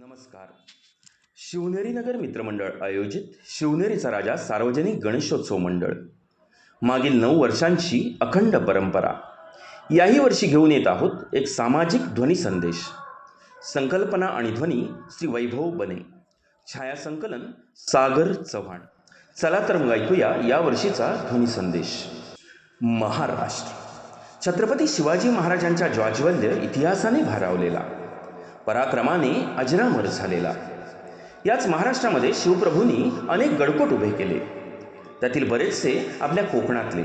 नमस्कार. शिवनेरी नगर मित्रमंडळ आयोजित शिवनेरीचा राजा सार्वजनिक गणेशोत्सव मंडळ. मागील नऊ वर्षांची अखंड परंपरा. याही वर्षी घेऊन येत आहोत एक सामाजिक ध्वनी संदेश. संकल्पना आणि ध्वनी श्री वैभव बने. छायासंकलन सागर चव्हाण. चला तर मग ऐकूया या वर्षीचा ध्वनी संदेश. महाराष्ट्र. छत्रपती शिवाजी महाराजांच्या ज्वाज्वल्य इतिहासाने भारावलेला. पराक्रमाने अजरामर झालेला. याच महाराष्ट्रामध्ये शिवप्रभूंनी अनेक गडकोट उभे केले. त्यातील बरेचसे आपल्या कोकणातले.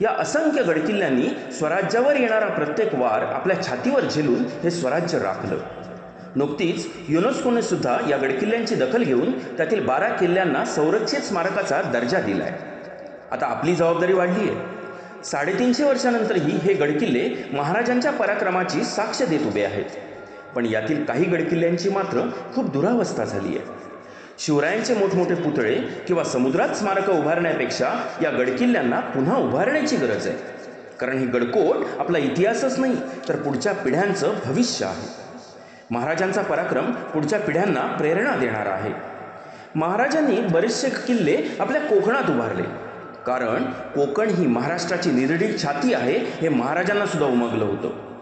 या असंख्य गडकिल्ल्यांनी स्वराज्यावर येणारा प्रत्येक वार आपल्या छातीवर झेलून हे स्वराज्य राखलं. नुकतीच युनेस्कोने सुद्धा या गडकिल्ल्यांची दखल घेऊन त्यातील बारा किल्ल्यांना संरक्षित स्मारकाचा दर्जा दिलाय. आता आपली जबाबदारी वाढली आहे साडेतीनशे वर्षानंतरही हे गडकिल्ले महाराजांच्या पराक्रमाची साक्ष देत उभे आहेत. पण यातील काही गडकिल्ल्यांची मात्र खूप दुरावस्था झाली आहे. शिवरायांचे मोठमोठे पुतळे किंवा समुद्रात स्मारकं उभारण्यापेक्षा या गडकिल्ल्यांना पुन्हा उभारण्याची गरज आहे. कारण ही गडकोट आपला इतिहासच नाही तर पुढच्या पिढ्यांचं भविष्य आहे. महाराजांचा पराक्रम पुढच्या पिढ्यांना प्रेरणा देणारा आहे. महाराजांनी बरेचसे किल्ले आपल्या कोकणात उभारले. कारण कोकण ही महाराष्ट्राची निरडी छाती आहे हे महाराजांना सुद्धा उमगलं होतं.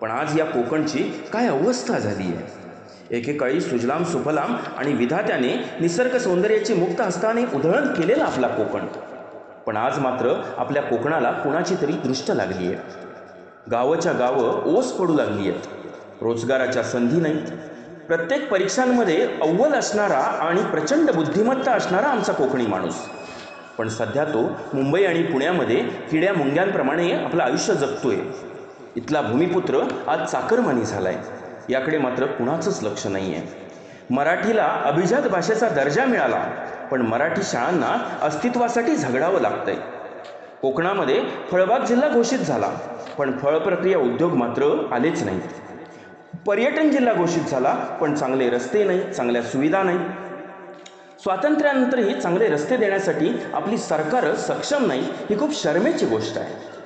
पण आज या कोकणची काय अवस्था झाली आहे? एकेकाळी सुजलाम सुफलाम आणि विधात्याने निसर्ग सौंदर्याची मुक्त हस्ताने उधळण केलेला आपला कोकण. पण आज मात्र आपल्या कोकणाला कुणाची तरी दृष्ट लागली आहे. गावच्या गावं ओस पडू लागली आहेत. रोजगाराच्या संधी नाहीत प्रत्येक परीक्षांमध्ये अव्वल असणारा आणि प्रचंड बुद्धिमत्ता असणारा आमचा कोकणी माणूस. पण सध्या तो मुंबई आणि पुण्यामध्ये किड्या मुंग्यांप्रमाणे आपलं आयुष्य जगतोय. इथला भूमिपुत्र आज चाकरमानी झाला आहे याकडे मात्र कुणाचंच लक्ष नाही आहे मराठीला अभिजात भाषेचा दर्जा मिळाला पण मराठी शाळांना अस्तित्वासाठी झगडावं लागतंय. कोकणामध्ये फळबाग जिल्हा घोषित झाला पण फळ प्रक्रिया उद्योग मात्र आलेच नाहीत. पर्यटन जिल्हा घोषित झाला पण चांगले रस्ते नाही चांगल्या सुविधा नाही. स्वातंत्र्यानंतरही चांगले रस्ते देण्यासाठी आपली सरकार सक्षम नाही ही खूप शर्मेची गोष्ट आहे.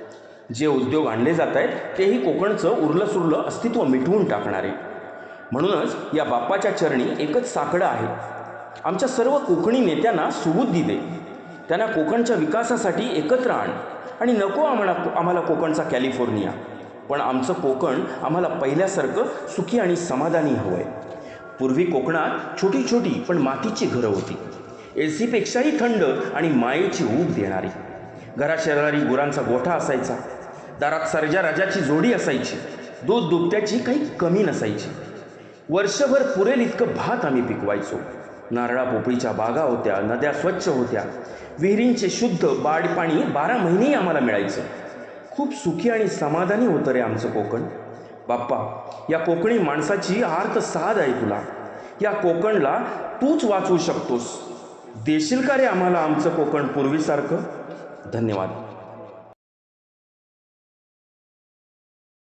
जे उद्योग आणले जात आहेत तेही कोकणचं उरलं सुरलं अस्तित्व मिटवून टाकणारे. म्हणूनच या बाप्पाच्या चरणी एकच साकडं आहे. आमच्या सर्व कोकणी नेत्यांना सुबुद्धी दे. त्यांना कोकणच्या विकासासाठी एकत्र आण. आणि नको आम्हाला आम्हाला कोकणचा कॅलिफोर्निया. पण आमचं कोकण आम्हाला पहिल्यासारखं सुखी आणि समाधानी हवं आहे पूर्वी कोकणात छोटी छोटी पण मातीची घरं होती. ए सीपेक्षाही थंड आणि मायेची ऊब देणारी. घराशेजारी गुरांचा गोठा असायचा. दारात सर्जा राजाची जोडी असायची. दूध दुभत्याची काही कमी नसायची. वर्षभर पुरेल इतकं भात आम्ही पिकवायचो. नारळा पोपळीच्या बागा होत्या नद्या स्वच्छ होत्या. विहिरींचे शुद्ध बाड पाणी बारा महिनेही आम्हाला मिळायचं. खूप सुखी आणि समाधानी होतं रे आमचं कोकण. बाप्पा या कोकणी माणसाची आर्त साध आहे तुला. या कोकणला तूच वाचवू शकतोस. देशील का रे आम्हाला आमचं कोकण पूर्वीसारखं? धन्यवाद.